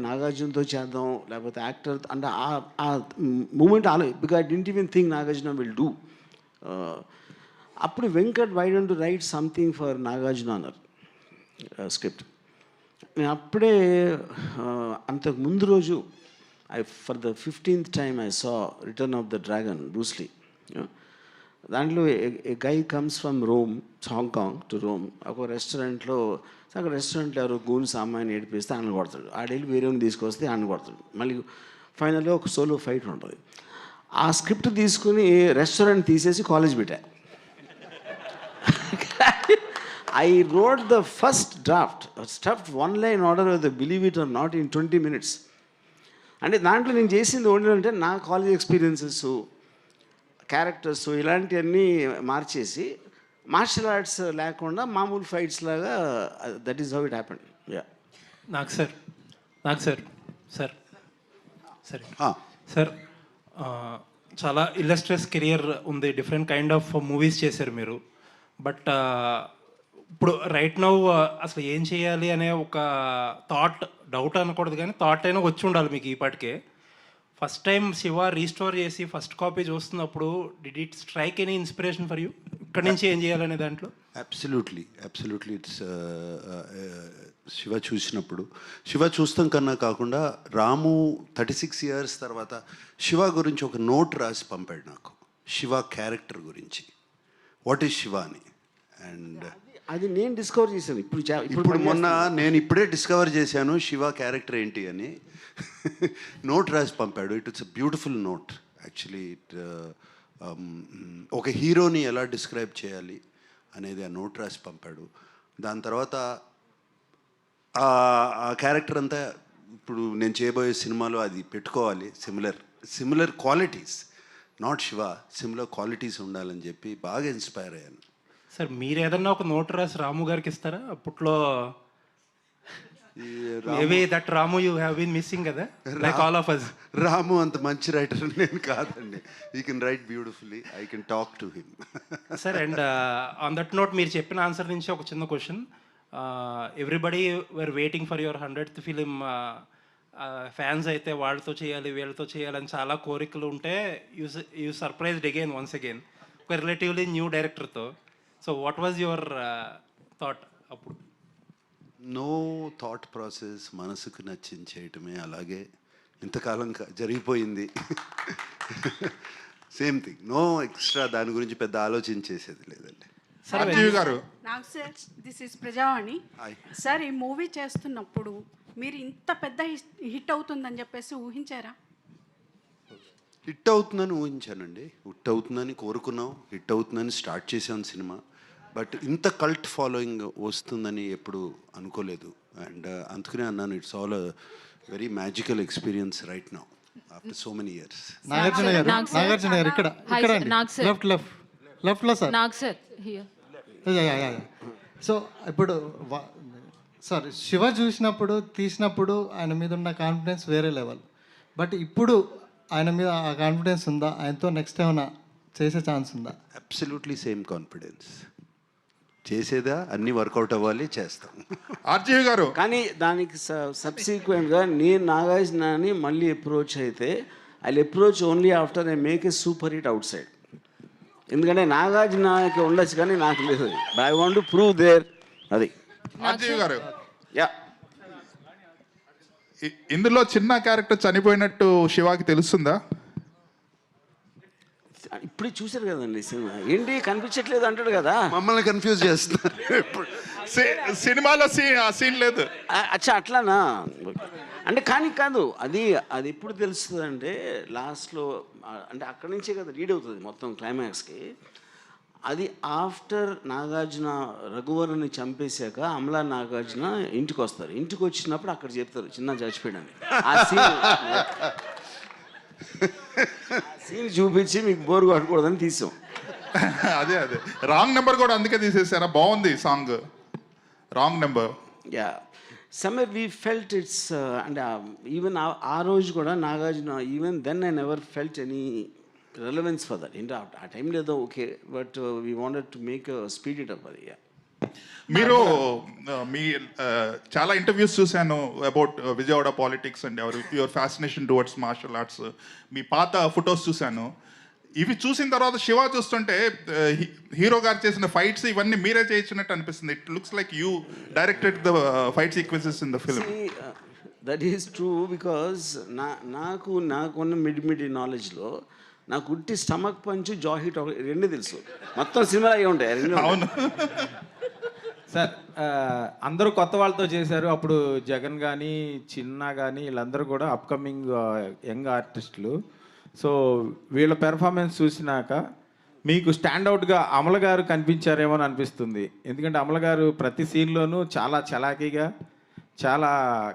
నాగార్జునతో చేద్దాం లేకపోతే యాక్టర్ అంటే ఆ- మూమెంట్ ఆలో because I didn't even think Nagarjuna will do అప్పుడు Venkat why don't write something for Nagarjuna అన్నారు. స్క్రిప్ట్ నేను అప్పుడే అంతకు ముందు రోజు I for the fifteenth time I saw Return of the Dragon Bruce Lee దాంట్లో guy comes from Rome Hong Kong to Rome ఒక రెస్టారెంట్లో అక్కడ రెస్టారెంట్లో ఎవరు గూన్ అమ్మాయిని ఏడిపిస్తే ఆయన కొడతాడు. ఆడెళ్ళి వేరేని తీసుకొస్తే ఆయన కొడతాడు. మళ్ళీ ఫైనల్గా ఒక సోలో ఫైట్ ఉంటుంది. ఆ స్క్రిప్ట్ తీసుకుని రెస్టారెంట్ తీసేసి కాలేజ్ పెట్టా. I wrote the first draft stuffed one line order the believe it or not in twenty minutes అంటే దాంట్లో నేను చేసింది ఓన్లీ అంటే నా కాలేజ్ ఎక్స్పీరియన్సెస్ క్యారెక్టర్స్ ఇలాంటివన్నీ మార్చేసి మార్షల్ ఆర్ట్స్ లేకుండా మామూలు ఫైట్స్ లాగా that is how it happen yeah నాకు సార్ నాకు సార్ సార్ సరే. సార్ చాలా ఇల్లస్ట్రెస్ కెరియర్ ఉంది డిఫరెంట్ కైండ్ ఆఫ్ మూవీస్ చేశారు మీరు. బట్ ఇప్పుడు రైట్ నౌ అసలు ఏం చేయాలి అనే ఒక థాట్ డౌట్ అనకూడదు కానీ థాట్ అయినా వచ్చి ఉండాలి మీకు ఈ పాటికే. ఫస్ట్ టైం శివ రీస్టోర్ చేసి ఫస్ట్ కాపీ చూస్తున్నప్పుడు did it strike any inspiration for you ఇక్కడి నుంచి ఏం చేయాలనే దాంట్లో? అబ్సల్యూట్లీ అబ్సల్యూట్లీ ఇట్స్ శివ చూసినప్పుడు. శివ చూస్తాం కన్నా కాకుండా రాము థర్టీ సిక్స్ ఇయర్స్ తర్వాత శివ గురించి ఒక నోట్ రాసి పంపాడు నాకు. శివ క్యారెక్టర్ గురించి. వాట్ ఈస్ శివ అని? అండ్ అది నేను డిస్కవర్ చేశాను. ఇప్పుడు ఇప్పుడు మొన్న నేను ఇప్పుడే డిస్కవర్ చేశాను శివ క్యారెక్టర్ ఏంటి అని. నోట్ రాసి పంపాడు. It it's a beautiful note actually it ఒక హీరోని ఎలా డిస్క్రైబ్ చేయాలి అనేది ఆ నోట్ రాసి పంపాడు. దాని తర్వాత ఆ క్యారెక్టర్ అంతా ఇప్పుడు నేను చేయబోయే సినిమాలో అది పెట్టుకోవాలి. Similar similar qualities not Shiva similar qualities ఉండాలని చెప్పి బాగా ఇన్స్పైర్ అయ్యాను. సార్ మీరు ఏదన్నా ఒక నోట్ రాసి రాము గారికి ఇస్తారా? అప్పట్లో maybe that Ramu you have been missing కదా? Like all of us Ramu అంత మంచి రైటర్ నేను కాదండి. He can write beautifully I can talk to him sir and on that note మీరు చెప్పిన ఆన్సర్ నుంచి ఒక చిన్న question everybody were waiting for your hundred film fans అయితే వాళ్ళతో చేయాలి వీళ్ళతో చేయాలని చాలా కోరికలు ఉంటే you you surprised again once again ఒక relatively new డైరెక్టర్తో so what was your thought అప్పుడు? నో థాట్ ప్రాసెస్ మనసుకు నచ్చింది చేయటమే అలాగే ఇంతకాలం క- జరిగిపోయింది. సేమ్ థింగ్ నో ఎక్స్ట్రా దాని గురించి పెద్ద ఆలోచన చేసేది లేదండి. గారు. నాకు sir this is Prajavani. Sir ఈ మూవీ చేస్తున్నప్పుడు మీరు ఇంత పెద్ద హిట్ అవుతుందని చెప్పేసి ఊహించారా? హిట్ అవుతుందని ఊహించానండి. హిట్ అవుతుందని కోరుకున్నాం. హిట్ అవుతుందని స్టార్ట్ చేసాం సినిమా. బట్ ఇంత కల్ట్ ఫాలోయింగ్ వస్తుందని ఎప్పుడు అనుకోలేదు. అండ్ అందుకనే అన్నాను it's all very magical experience right now after so many years Nagarjuna garu Nagarjuna garu ఇక్కడ ఇక్కడ sir. లెఫ్ట్ లెఫ్ట్ లెఫ్ట్లో సార్ నాకు సార్ హియర్ సో ఇప్పుడు సార్ శివ చూసినప్పుడు తీసినప్పుడు ఆయన మీద ఉన్న కాన్ఫిడెన్స్ వేరే లెవెల్ బట్ ఇప్పుడు ఆయన మీద ఆ కాన్ఫిడెన్స్ ఉందా? ఆయనతో నెక్స్ట్ ఏమైనా చేసే ఛాన్స్ ఉందా? అబ్సల్యూట్లీ సేమ్ కాన్ఫిడెన్స్ చేసేదా అన్నీ వర్కౌట్ అవ్వాలి చేస్తాం. ఆర్జీవి గారు. కానీ దానికి సబ్సిక్వెంట్గా నేను నాగార్జునని మళ్ళీ అప్రోచ్ అయితే I approach only after I make a super hit outside ఎందుకంటే నాగార్జునకి ఉండొచ్చు కానీ నాకు లేదు. I want to prove there అది. ఆర్జీవి గారు. యా ఇందులో చిన్న క్యారెక్టర్ చనిపోయినట్టు శివాకి తెలుస్తుందా? ఇప్పుడే చూశారు కదండి సినిమా. ఏంటి కనిపించట్లేదు అంటాడు కదా. మమ్మల్ని కన్ఫ్యూజ్ చేస్తున్నారు. సి- సినిమాలో సీన్ ఆ సీన్ లేదు. అచ్చా అట్లానా? అంటే కానీ కాదు అది అది ఎప్పుడు తెలుస్తుంది అంటే లాస్ట్లో అంటే అక్కడి నుంచే కదా రీడ్ అవుతుంది మొత్తం క్లైమాక్స్కి అది ఆఫ్టర్ నాగార్జున రఘువరని చంపేశాక అమలా నాగార్జున ఇంటికి వస్తారు ఇంటికి వచ్చినప్పుడు అక్కడ చెప్తారు చిన్న చచ్చిపోయాడని ఆ సీన్ సీన్ చూపించి మీకు బోర్ కొట్టకూడదని తీసాం. అదే అదే. రాంగ్ నెంబర్ కూడా అందుకే తీసేసారా బాగుంది song. Wrong number. Yeah. Somewhere we felt it's అంటే ఈవెన్ ఆ రోజు కూడా Nagarjuna even then I never felt any relevance for that ఏంటో ఆ టైంలో ఏదో okay but we wanted to make speed it up అది మీరు మీ చాలా ఇంటర్వ్యూస్ చూశాను about Vijayawada politics and ever your fascination towards martial arts మీ పాత ఫొటోస్ చూశాను. ఇవి చూసిన తర్వాత శివ చూస్తుంటే హీరో గారు చేసిన ఫైట్స్ ఇవన్నీ మీరే చేయించినట్టు అనిపిస్తుంది. It looks like you directed the fight sequences in the film that is true because నా నాకు నాకున్న మిడి మిడి నాలెడ్జ్లో నాకు ఉట్టి స్టమక్ పంచ్ జా హిట్ రెండు తెలుసు. మొత్తం సినిమా అయ్యి ఉంటాయి రెండు ఉంటాయి. అవును. సార్ అందరూ కొత్త వాళ్ళతో చేశారు. అప్పుడు జగన్ కానీ చిన్న కానీ వీళ్ళందరూ కూడా అప్కమింగ్ యంగ్ ఆర్టిస్టులు. సో వీళ్ళ పెర్ఫార్మెన్స్ చూసినాక మీకు స్టాండ్అవుట్గా అమల గారు కనిపించారేమో అని అనిపిస్తుంది. ఎందుకంటే అమల గారు ప్రతి సీన్లోనూ చాలా చలాకీగా చాలా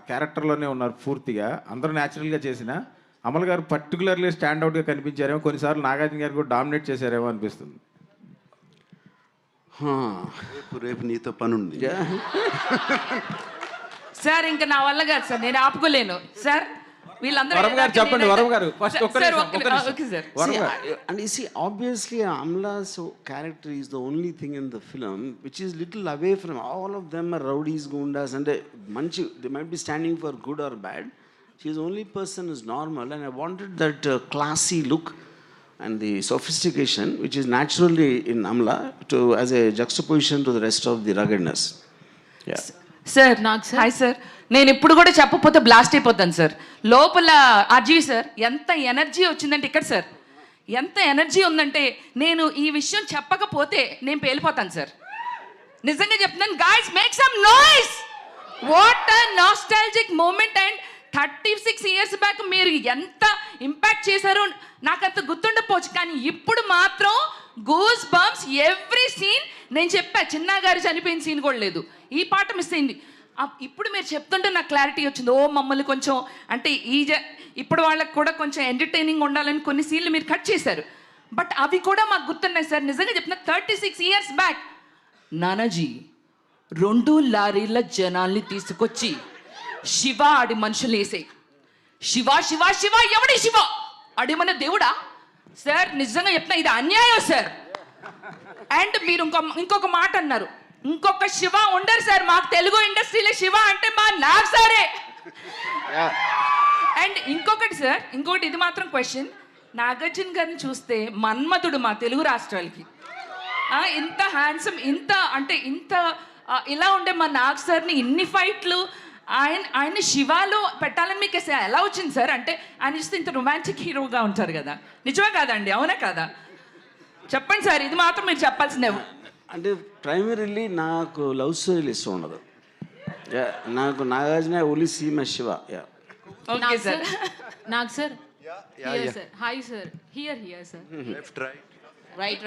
క్యారెక్టర్లోనే ఉన్నారు పూర్తిగా. అందరూ న్యాచురల్గా చేసిన అమల గారు పర్టికులర్లీ స్టాండ్అవుట్గా కనిపించారేమో. కొన్నిసార్లు నాగార్జున గారు కూడా డామినేట్ చేశారేమో అనిపిస్తుంది. రేపు రేపు నీతో పని ఉంది Yeah. సార్ ఇంకా నా వల్ల కాదు సార్ నేను ఆపుకోలేను సార్ వీళ్ళందరూ వరం గారు చెప్పండి, గారు. Little away from all of them are rowdies, gundas, and uh, manchi, they might be and the sophistication which is naturally in Amla to as a juxtaposition to the rest of the ruggedness. Yeah. Sir నాకు hi sir నేను ఇప్పుడు కూడా చెప్పకపోతే blast అయిపోతాను sir లోపల అజీవ్ sir ఎంత energy వచ్చిందంటే ఇక్కడ సార్ ఎంత ఎనర్జీ ఉందంటే నేను ఈ విషయం చెప్పకపోతే నేను పేలిపోతాను సార్ నిజంగా చెప్తున్నాను guys make some noise what a nostalgic moment and thirty six years back మీరు ఎంత ఇంపాక్ట్ చేశారు. నాకు అంత కానీ ఇప్పుడు మాత్రం గూస్ బంప్స్ ఎవ్రీ సీన్ నేను చెప్పా చిన్న గారు చనిపోయిన సీన్ కూడా లేదు. ఈ పాట మిస్ అయింది. ఇప్పుడు మీరు చెప్తుంటే నాకు క్లారిటీ వచ్చింది. ఓ మమ్మల్ని కొంచెం అంటే ఈ జ ఇప్పుడు వాళ్ళకి కూడా కొంచెం ఎంటర్టైనింగ్ ఉండాలని కొన్ని సీన్లు మీరు కట్ చేశారు. బట్ అవి కూడా మాకు గుర్తున్నాయి సార్. నిజంగా చెప్తున్నా thirty six years back Nanaji రెండు లారీల జనాల్ని తీసుకొచ్చి శివ ఆడి మనుషులు వేసాయి. శివ శివ శివ ఎవడి శివ? అడిమన దేవుడా? సార్ నిజంగా చెప్తున్నా ఇది అన్యాయం సార్. అండ్ మీరు ఇంకో ఇంకొక మాట అన్నారు. ఇంకొక శివ ఉండరు సార్. మాకు తెలుగు ఇండస్ట్రీలో శివ అంటే మా నాకు సారే. అండ్ ఇంకొకటి సార్. ఇంకొకటి ఇది మాత్రం క్వశ్చన్ నాగార్జున గారిని చూస్తే మన్మధుడు మా తెలుగు రాష్ట్రాలకి. ఇంత హ్యాండ్సమ్ ఇంత అంటే ఇంత ఇలా ఉండే మా నాగ్ సార్ని ఇన్ని ఫైట్లు ఆయన ఆయన శివాలో పెట్టాలని మీకు ఎలా వచ్చింది సార్? అంటే ఆయన చూస్తే ఇంత రొమాంటిక్ హీరోగా ఉంటారు కదా. నిజమే కాదండి అవునా కాదా? చెప్పండి సార్ ఇది మాత్రం మీరు చెప్పాల్సిందే. అంటే ప్రైమరీలీ నాకు లవ్ స్టోరీలు ఇష్టం ఉండదు. నాకు నాగార్జున ఓన్లీ సీమ Shiva yeah. Okay sir here sir. Hi sir. Here here sir. Left right Right.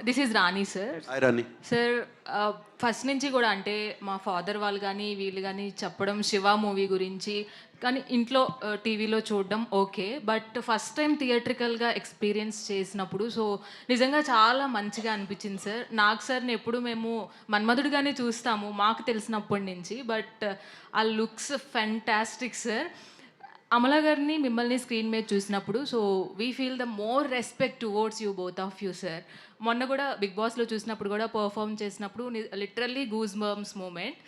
This is Rani sir. Hi Rani sir first నుంచి కూడా అంటే మా ఫాదర్ వాళ్ళు కానీ వీళ్ళు కానీ చెప్పడం శివ మూవీ గురించి కానీ ఇంట్లో టీవీలో చూడడం ఓకే బట్ ఫస్ట్ టైం థియేట్రికల్గా ఎక్స్పీరియన్స్ చేసినప్పుడు సో నిజంగా చాలా మంచిగా అనిపించింది సార్ నాకు సార్ని ఎప్పుడు మేము మన్మధుడిగానే చూస్తాము మాకు తెలిసినప్పటి నుంచి. బట్ ఆ లుక్స్ ఫెంటాస్టిక్ సార్ అమలా గారిని మిమ్మల్ని స్క్రీన్ మీద చూసినప్పుడు so we feel the more respect towards you both of you sir మొన్న కూడా బిగ్ బాస్లో చూసినప్పుడు కూడా పర్ఫామ్ చేసినప్పుడు లిటరల్లీ గూజ్ మర్మ్స్ మూమెంట్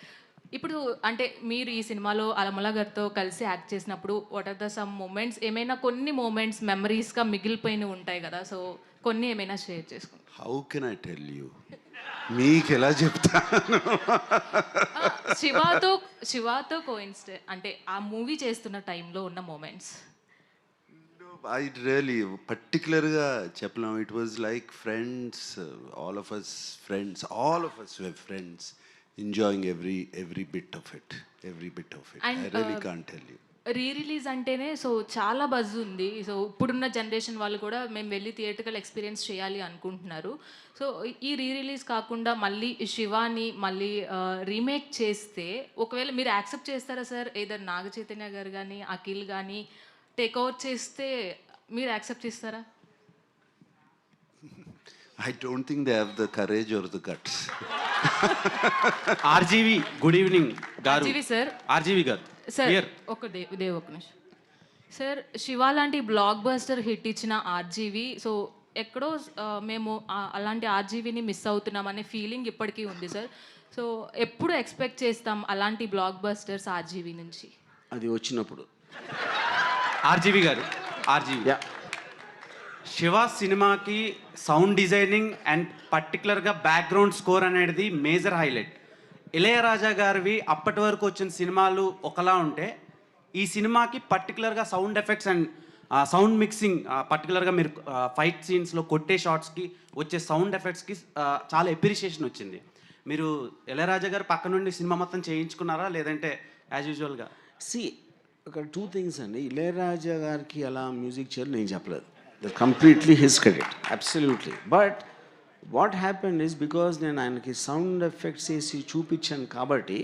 ఇప్పుడు అంటే మీరు ఈ సినిమాలో అలమల గారితో కలిసి యాక్ట్ చేసినప్పుడు what are the some moments ఏమైనా కొన్ని మూమెంట్స్ మెమరీస్గా మిగిలిపోయినవి ఉంటాయి కదా సో కొన్ని ఏమైనా షేర్ చేసుకుంటాం how can I tell you మీకు ఎలా చెప్తాను శివాతో శివాతో కోయిన్స్టే అంటే ఆ మూవీ చేస్తున్న టైంలో ఉన్న మూమెంట్స్ ఐ రియలీ పర్టికులర్గా చెప్పలేం. It was like friends all of us friends all of us friends enjoying every every bit of it every bit of it I really can tell you re release అంటేనే so చాలా buzz ఉంది. So ఇప్పుడున్న generation వాళ్ళు కూడా మేము వెళ్ళి థియేటర్కల్ experience చేయాలి అనుకుంటున్నారు. సో ఈ రీ రిలీజ్ కాకుండా మళ్ళీ శివాని మళ్ళీ రీమేక్ చేస్తే ఒకవేళ మీరు యాక్సెప్ట్ చేస్తారా సార్ ఏదర్ నాగ చైతన్య గారు కానీ అఖిల్ కానీ టేక్ ఓవర్ చేస్తే మీరు యాక్సెప్ట్ చేస్తారా? I don't think they have the courage or the guts RGV good evening garu GV sir RGV garu sir. ఒక దే దేవ్ ఒక నిమిషం. సార్ శివ లాంటి బ్లాక్ బస్టర్ హిట్ ఇచ్చిన ఆర్జీవి సో ఎక్కడో మేము అలాంటి ఆర్జీవీని మిస్ అవుతున్నాం అనే ఫీలింగ్ ఇప్పటికీ ఉంది సార్ సో ఎప్పుడు ఎక్స్పెక్ట్ చేస్తాం అలాంటి బ్లాక్ బస్టర్స్ ఆర్జీవీ నుంచి? అది వచ్చినప్పుడు. ఆర్జీవి గారు ఆర్జీవి యా శివ సినిమాకి సౌండ్ డిజైనింగ్ అండ్ పర్టికులర్గా బ్యాక్గ్రౌండ్ స్కోర్ అనేది మేజర్ హైలైట్ ఇళయరాజా గారివి అప్పటి వరకు వచ్చిన సినిమాలు ఒకలా ఉంటే ఈ సినిమాకి పర్టికులర్గా sound effects and sound mixing పర్టికులర్గా మీరు ఫైట్ సీన్స్లో కొట్టే షార్ట్స్కి వచ్చే సౌండ్ ఎఫెక్ట్స్కి చాలా ఎప్రిషియేషన్ వచ్చింది. మీరు ఇళయరాజా గారు పక్క నుండి సినిమా మొత్తం చేయించుకున్నారా? లేదంటే యాజ్ యూజువల్గా సి ఒక టూ థింగ్స్ అండి. ఇళయరాజా గారికి అలా మ్యూజిక్ చేయాలి నేను చెప్పలేదు. The completely his credit absolutely but what happen is because నేను ఆయనకి సౌండ్ ఎఫెక్ట్స్ వేసి చూపించాను కాబట్టి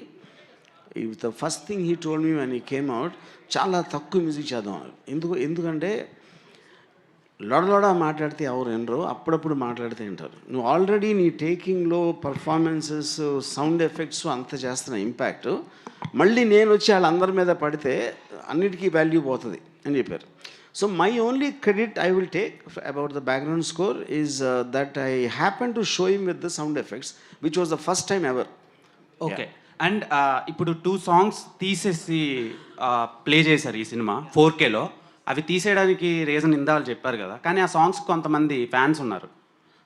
the first thing he told me అని ఈ కేమ్ అవుట్ చాలా తక్కువ మ్యూజిక్ చేద్దాం. ఎందుకు ఎందుకంటే లొడలొడ మాట్లాడితే ఎవరు వినరు అప్పుడప్పుడు మాట్లాడితే వింటారు. నువ్వు ఆల్రెడీ నీ టేకింగ్లో పర్ఫార్మెన్సెస్ సౌండ్ ఎఫెక్ట్స్ అంత చేస్తున్న ఇంపాక్ట్ మళ్ళీ నేను వచ్చి వాళ్ళందరి మీద పడితే అన్నిటికీ వాల్యూ పోతుంది అని చెప్పారు. So my only credit I will take about the background score is that I happen to show him with the sound effects which was the first time ever okay and ఇప్పుడు two songs తీసేసి play చేశారు ఈ సినిమా four కేలో అవి తీసేయడానికి reason ఇందాలు చెప్పారు కదా. కానీ ఆ సాంగ్స్ కొంతమంది ఫ్యాన్స్ ఉన్నారు.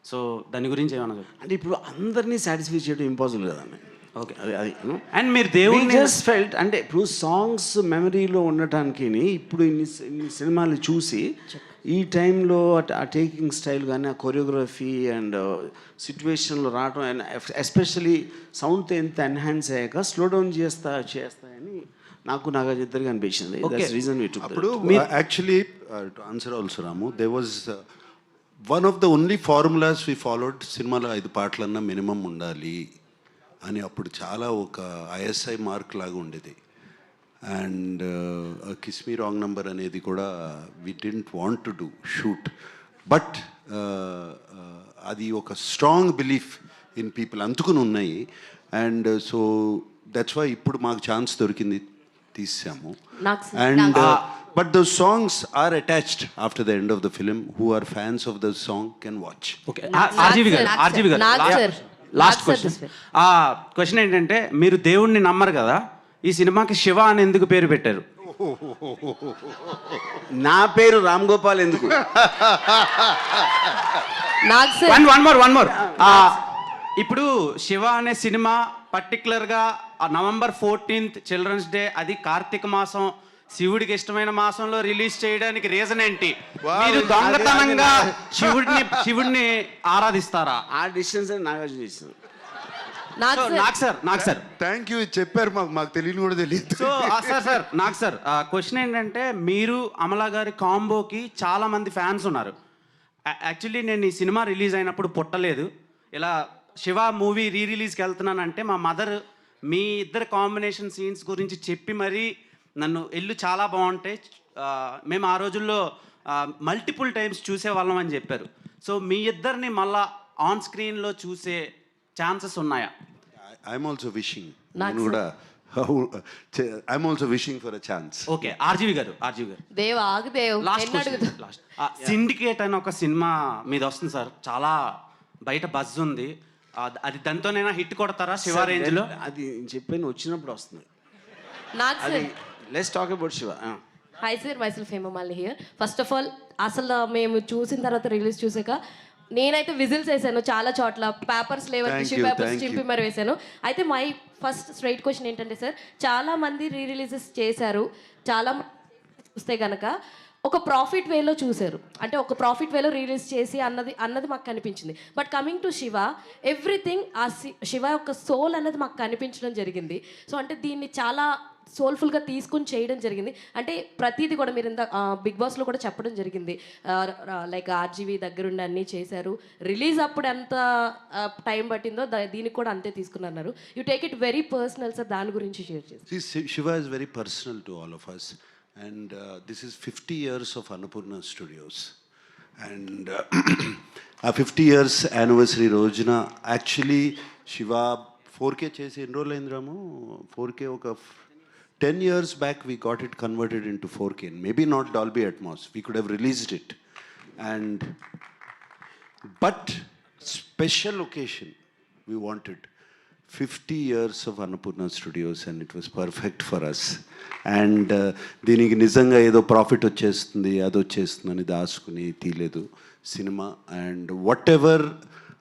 సో దాని గురించి ఏమైనా చెప్పండి అంటే ఇప్పుడు అందరినీ సాటిస్ఫై చేయడం ఇంపాసిబుల్ కదండి ఓకే అది అది అండ్ మీరు దేవుడిని జస్ట్ ఫెల్ట్ అంటే ఇప్పుడు సాంగ్స్ మెమరీలో ఉండటానికి ఇప్పుడు ఇన్ని ఇన్ని సినిమాలు చూసి ఈ టైంలో ఆ టేకింగ్ స్టైల్ కానీ ఆ కొరియోగ్రఫీ అండ్ సిచ్యువేషన్లో రావడం అండ్ ఎస్పెషలీ సౌండ్తో ఎంత ఎన్హాన్స్ అయ్యాక స్లో డౌన్ చేస్తా చేస్తాయని నాకు నాకు ఇద్దరికి అనిపించింది రీజన్ అప్పుడు actually to answer also Ramu they was one of the only formulas we followed సినిమాలో ఐదు పాటలన్నా మినిమం ఉండాలి. అని అప్పుడు చాలా ఒక ఐఎస్ఐ మార్క్ లాగా ఉండేది. అండ్ కిస్మీ రాంగ్ నంబర్ అనేది కూడా we didn't want to do shoot. But అది ఒక స్ట్రాంగ్ బిలీఫ్ ఇన్ పీపుల్ అందుకుని ఉన్నాయి. అండ్ సో దట్స్ వై ఇప్పుడు మాకు ఛాన్స్ దొరికింది తీసాము. And but the songs are attached after the end of the film. Who are fans of the song can watch. Okay. RGV garu RGV garu. Last question ఆ question ఏంటంటే మీరు దేవుణ్ణి నమ్మరు కదా ఈ సినిమాకి శివ అని ఎందుకు పేరు పెట్టారు? నా పేరు రామ్ గోపాల్ ఎందుకు? One one more one more ఇప్పుడు శివ అనే సినిమా పర్టికులర్గా నవంబర్ ఫోర్టీన్త్ చిల్డ్రన్స్ డే అది కార్తీక మాసం శివుడికి ఇష్టమైన మాసంలో రిలీజ్ చేయడానికి రీజన్ ఏంటి? మీరు దొంగతనంగా శివుడిని శివుడిని ఆరాధిస్తారా? ఆ డిస్టెన్స్ నాగార్జున సో నాకు సార్ నాకు సార్. థ్యాంక్ యూ చెప్పారు మాకు మాకు తెలియని కూడా తెలియదు. సో ఆ, సార్ సార్ నాకు సార్ క్వశ్చన్ ఏంటంటే మీరు అమలా గారి కాంబోకి చాలా మంది ఫ్యాన్స్ ఉన్నారు. యాక్చువల్లీ నేను ఈ సినిమా రిలీజ్ అయినప్పుడు పుట్టలేదు. ఇలా శివ మూవీ రీ రిలీజ్కి వెళ్తున్నానంటే మా మదర్ మీ ఇద్దరు కాంబినేషన్ సీన్స్ గురించి చెప్పి మరీ నన్ను ఎల్లు చాలా బాగుంటాయి మేము ఆ రోజుల్లో మల్టిపుల్ టైమ్స్ చూసేవాళ్ళం అని చెప్పారు. సో మీ ఇద్దరిని మళ్ళా ఆన్ స్క్రీన్లో చూసే ఛాన్సెస్ ఉన్నాయా? ఐఎమ్ ఆల్సో విషింగ్ నేను కూడా I'm also wishing for a chance okay RGV garu RGV garu. Dev ఆగు దేవ్ లాస్ట్ లాస్ట్ సిండికేట్ అని ఒక సినిమా మీద వస్తుంది సార్. చాలా బయట బజ్ ఉంది. అది దాంతోనైనా హిట్ కొడతారా? శివ రేంజ్లో అది చెప్పాను వచ్చినప్పుడు వస్తుంది. నాకు let's talk about Shiva hi sir myself Hemamali here first of all అసలు మేము చూసిన తర్వాత రిలీజ్ చూసాక నేనైతే విజిల్స్ వేసాను చాలా చోట్ల. పేపర్స్ Thank టిష్యూ పేపర్స్ చింపి. మరి వేసాను అయితే మై ఫస్ట్ స్ట్రైట్ క్వశ్చన్ ఏంటంటే సార్ చాలా మంది రీ రిలీజెస్ చేశారు. చాలా చూస్తే కనుక ఒక ప్రాఫిట్ వేలో చూశారు. అంటే ఒక ప్రాఫిట్ వేలో రిలీజ్ చేసి అన్నది అన్నది మాకు కనిపించింది. But coming to Shiva everything uh C- Shiva యొక్క సోల్ అన్నది మాకు కనిపించడం జరిగింది. సో అంటే దీన్ని చాలా సోల్ఫుల్గా తీసుకుని చేయడం జరిగింది. అంటే ప్రతిదీ కూడా మీరు ఇంత బిగ్ బాస్లో కూడా చెప్పడం జరిగింది. లైక్ ఆర్జీవీ దగ్గరుండి అన్నీ చేశారు. రిలీజ్ అప్పుడు ఎంత టైం పట్టిందో దీనికి కూడా అంతే తీసుకున్నారు. You take it very personal sir దాని గురించి షేర్ చేసి. Very personal Shiva all of personal and all of us, and uh, this is 50 years of Annapurna Studios. And uh, uh fifty years anniversary రోజున actually Shiva four K చేసి ఎన్ని రోజులు అయింది Ramu? Four K ఒక ten years back we got it converted into four K maybe not Dolby Atmos we could have released it and but special occasion we wanted fifty years of Annapurna Studios and it was perfect for us and దీనికి నిజంగా ఏదో profit వచ్చేస్తుంది అది వచ్చేస్తుంది అని దాచుకుని తీయలేదు సినిమా. అండ్ వాట్ ఎవర్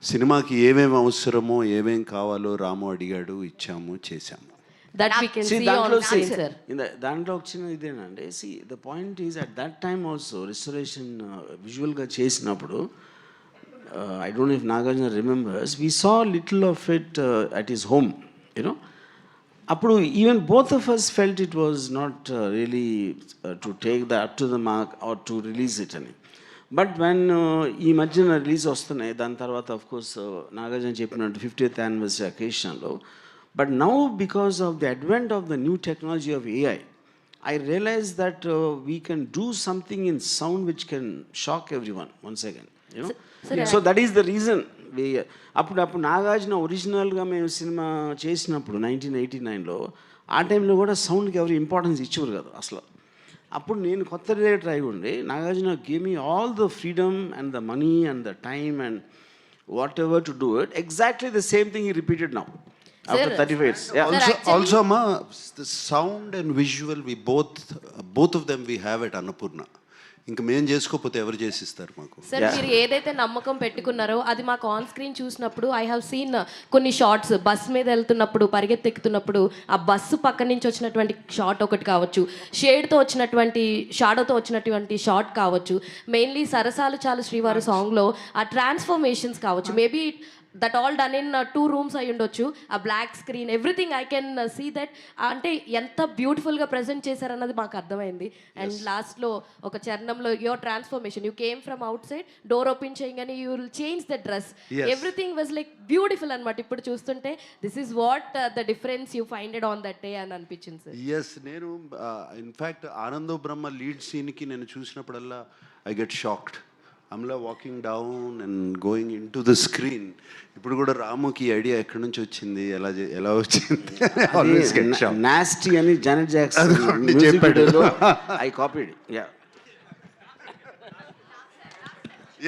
సినిమాకి ఏమేమి అవసరమో ఏమేం కావాలో రాము అడిగాడు ఇచ్చాము చేశాము. That we can See, see దాంట్లో దాంట్లో వచ్చిన ఇదేనండి. See the point is at that time also restoration విజువల్గా చేసినప్పుడు I don't if Nagarjuna remembers we saw little of it at his home you know అప్పుడు even both of us felt it was not really to take the up to the mark or to release it అని but when ఈ మధ్యన release వస్తున్నాయి దాని తర్వాత of course Nagarjuna చెప్పినట్టు fiftieth anniversary అకేషన్లో but now because of the advent of the new technology of AI I realized that uh, we can do something in sound which can shock everyone once again. You know? so that is the reason we అప్పుడు అప్పుడు నాగార్జున ఒరిజినల్గా మేము cinema చేసినప్పుడు nineteen eighty నైన్లో ఆ టైంలో కూడా సౌండ్కి ఎవరు ఇంపార్టెన్స్ ఇచ్చేవారు కదా అసలు అప్పుడు నేను కొత్త డైరెక్టర్ అయి ఉండి Nagarjuna gave me all the freedom and the money and the time and whatever to do it exactly the same thing he repeated now after thirty five years also also ma the sound and visual we both both of them we have at Annapurna ఇంకా మేం చేసుకోకపోతే ఎవరు చేసిస్తారు మాకు? Sir మీరు ఏదైతే నమ్మకం పెట్టుకున్నారో అది మాకు ఆన్ స్క్రీన్ చూసినప్పుడు ఐ హావ్ సీన్ కొన్ని షార్ట్స్ బస్ మీద వెళ్తున్నప్పుడు పరిగెత్తెక్కుతున్నప్పుడు ఆ బస్సు పక్క నుంచి వచ్చినటువంటి షార్ట్ ఒకటి కావచ్చు షేడ్తో వచ్చినటువంటి షాడోతో వచ్చినటువంటి షార్ట్ కావచ్చు మెయిన్లీ సరసాలు చాలు శ్రీవారు సాంగ్లో ఆ ట్రాన్స్ఫర్మేషన్స్ కావచ్చు. Maybe that all done in two rooms అయి ఉండొచ్చు. ఆ black screen everything I can see that అంటే ఎంత బ్యూటిఫుల్గా ప్రజెంట్ చేశారన్నది మాకు అర్థమైంది. అండ్ లాస్ట్లో ఒక చరణంలో your transformation you came from outside door open చేయగానే you will change the dress. Everything was like beautiful అనమాట ఇప్పుడు చూస్తుంటే this is what the difference you finded on that day అని అనిపించింది సార్. ఎస్ నేను in fact Anando Brahma lead సీన్కి నేను చూసినప్పుడల్లా I get shocked Amala walking down and going into the screen ఇప్పుడు కూడా రాముకి ఐడియా ఎక్కడి నుంచి వచ్చింది? ఎలా ఎలా వచ్చింది? నాస్టీ అని జానెట్ జాక్సన్ చెప్పాడు. I copied yeah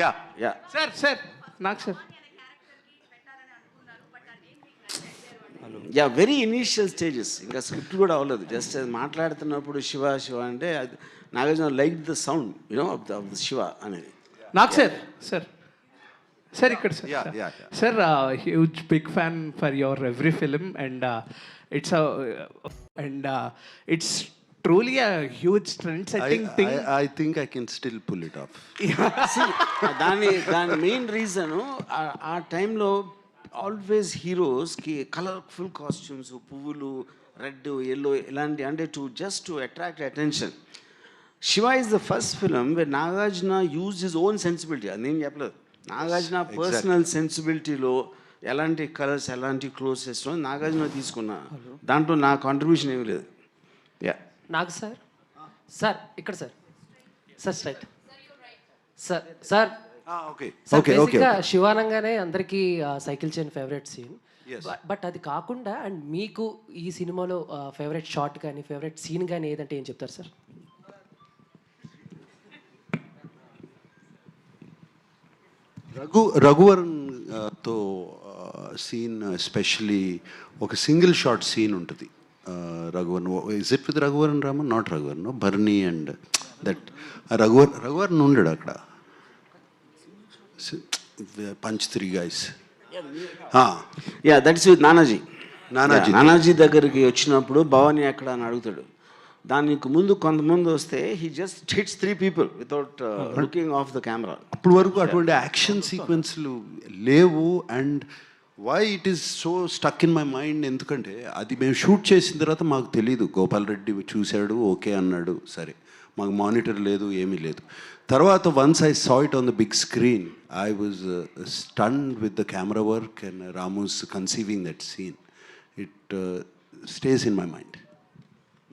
yeah yeah sir sir నాకు sir yeah very initial stages ఇంకా స్క్రిప్ట్ కూడా అవ్వలేదు. జస్ట్ అది మాట్లాడుతున్నప్పుడు శివ శివ అంటే అది Nagarjuna like the sound you know of the Shiva అనేది. నాకు సార్ సార్. సార్ ఇక్కడ sir. Sir. Huge big fan for your every film and it's and it's truly a huge trend setting thing I think I can still pull it of దాని దాని main reason ఆ టైంలో always హీరోస్కి colourful costumes పువ్వులు red yellow ఇలాంటి అంటే to just to attract attention Shiva is the first film where Nagarjuna use his own sensibility అది నేను చెప్పలేదు. నాగార్జున పర్సనల్ సెన్సిబిలిటీలో ఎలాంటి కలర్స్ ఎలాంటి క్లోత్స్ వేసుకో నాగార్జున తీసుకున్నా దాంట్లో నా కాంట్రిబ్యూషన్ ఏమీ లేదు. యా నాకు సార్? సార్ ఇక్కడ sir. Sir straight. Sir sir. Okay sir okay okay శివానంగానే అందరికీ cycle chain favourite scene Yes. But అది కాకుండా అండ్ మీకు ఈ సినిమాలో ఫేవరెట్ షాట్ కానీ ఫేవరెట్ సీన్ కానీ ఏదంటే ఏం చెప్తారు సార్? రఘు రఘువరన్ ఆ, తో సీన్ ఎస్పెషలీ ఒక సింగిల్ షాట్ సీన్ ఉంటుంది. Raghuvaran is it with Raghuvaran Raman not Raghuvaran బర్నీ and that రఘువర్ రఘువరన్ ఉండడు అక్కడ. Punch three guys yeah that's with Nanaji Nanaji. Nanaji దగ్గరికి వచ్చినప్పుడు భవానీ ఎక్కడ అని అడుగుతాడు. దానికి ముందు కొంతమంది వస్తే he just hits three people without looking of the camera అప్పటి వరకు అటువంటి యాక్షన్ సీక్వెన్స్లు లేవు and why it is so stuck in my mind ఎందుకంటే అది మేము షూట్ చేసిన తర్వాత మాకు తెలియదు గోపాల్ రెడ్డి చూశాడు ఓకే అన్నాడు సరే. మాకు మానిటర్ లేదు ఏమీ లేదు. తర్వాత once I saw it on the big screen I was stun with the camera work and Ramu's conceiving that scene it stays in my mind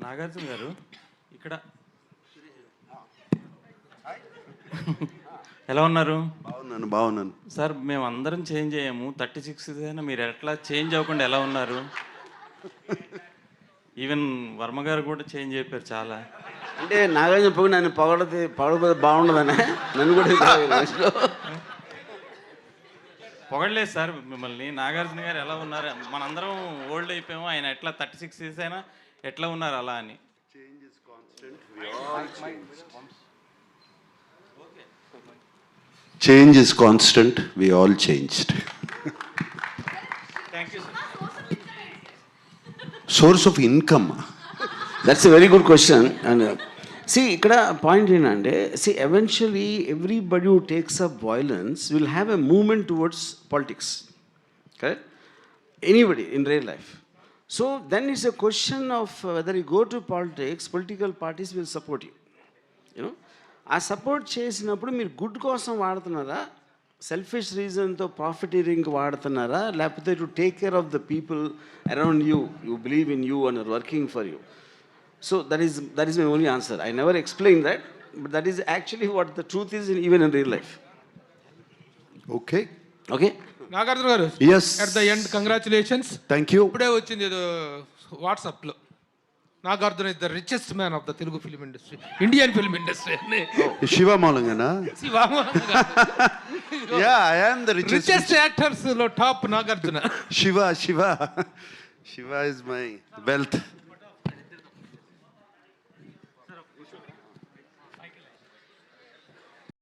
Nagarjuna garu ఇక్కడ. ఎలా ఉన్నారు? బాగున్నాను బాగున్నాను. సార్ మేము అందరం చేంజ్ అయ్యాము. థర్టీ సిక్స్ అయినా మీరు ఎట్లా చేంజ్ అవ్వకుండా ఎలా ఉన్నారు? ఈవెన్ వర్మ గారు కూడా చేంజ్ అయిపోయారు చాలా. అంటే నాగార్జున పొగి నన్ను పొగడితే పొగడపోతే బాగుండదనే నన్ను కూడా. పొగడలేదు సార్ మిమ్మల్ని. నాగార్జున గారు ఎలా ఉన్నారు? మనందరం ఓల్డ్ అయిపోయాము. ఆయన ఎట్లా థర్టీ సిక్స్ ఇయర్స్ అయినా ఎట్లా ఉన్నారు అలా అని? Change is constant we all changed source of income that's a very good question and see ఇక్కడ పాయింట్ ఏంటంటే see eventually everybody who takes up violence will have a moment towards politics correct anybody in real life so then it's a question of whether you go to politics political parties will support you you know uh support చేసినప్పుడు మీరు good కోసం వాడుతున్నారా? Selfish రీజన్తో profiteering వాడుతున్నారా? లేకపోతే to take care of the people around you you believe in you and are working for you so that is that is my only answer I never explain that but that is actually what the truth is in even in real life okay okay Nagarjuna garu yes at the end congratulations thank you ఇప్పుడే వచ్చింది ఏదో వాట్సాప్లో. Nagarjuna is the richest man of the Telugu film industry Indian film industry అని. Shiva మూలంగానా yeah I am the richest richest యాక్టర్స్లో top Nagarjuna. Shiva Shiva. Shiva is my wealth